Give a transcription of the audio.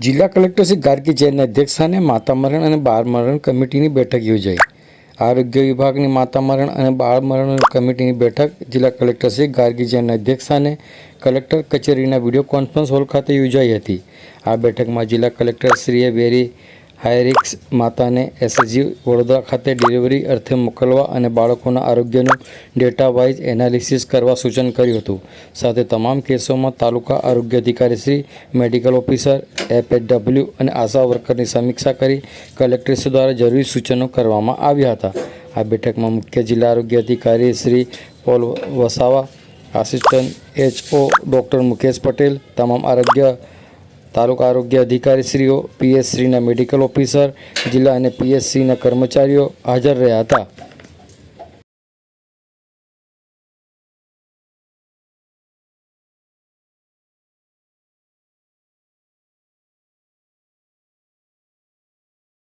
જિલ્લા કલેક્ટર શ્રી ગાર્ગી જૈનના અધ્યક્ષસ્થાને માતા મરણ અને બાળમરણ કમિટીની બેઠક યોજાઈ. આરોગ્ય વિભાગની માતા મરણ અને બાળમરણ કમિટીની બેઠક જિલ્લા કલેક્ટર શ્રી ગાર્ગી જૈનના અધ્યક્ષસ્થાને કલેક્ટર કચેરીના વીડિયો કોન્ફરન્સ હોલ ખાતે યોજાઈ હતી. આ બેઠકમાં જિલ્લા કલેક્ટર શ્રીએ વેરી હાયરિક્સ માતાને એસએસજી વડોદરા ખાતે ડિલિવરી અર્થે મોકલવા અને બાળકોના આરોગ્યનું ડેટા વાઇઝ એનાલિસિસ કરવા સૂચન કર્યું હતું. સાથે તમામ કેસોમાં તાલુકા આરોગ્ય અધિકારી શ્રી, મેડિકલ ઓફિસર એફએચડબલ્યુ અને આશા વર્કરની સમીક્ષા કરી કલેક્ટરશ્રી દ્વારા જરૂરી સૂચનો કરવામાં આવ્યા હતા. આ બેઠકમાં મુખ્ય જિલ્લા આરોગ્ય અધિકારી Shri Paul Vasava, assistant HO doctor Mukesh Patel, તમામ આરોગ્ય તાલુકા આરોગ્ય અધિકારીશ્રીઓ પીએસસીના મેડિકલ ઓફિસર જિલ્લા અને પીએસસીના કર્મચારીઓ હાજર રહ્યા હતા.